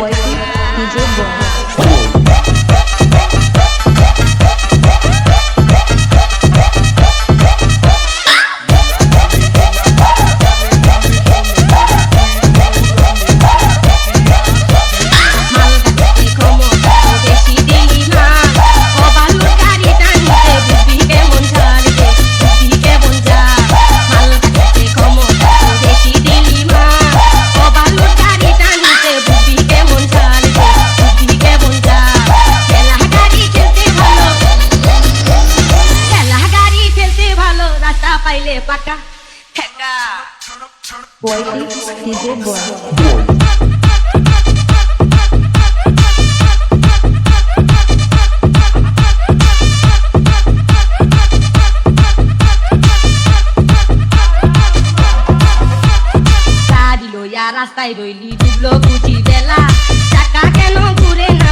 boy. পাইলে পাটা। ঠেকা। রাস্তায় রইলি ডুবলো কুচি বেলা। চাকা কেন ঘুরে না।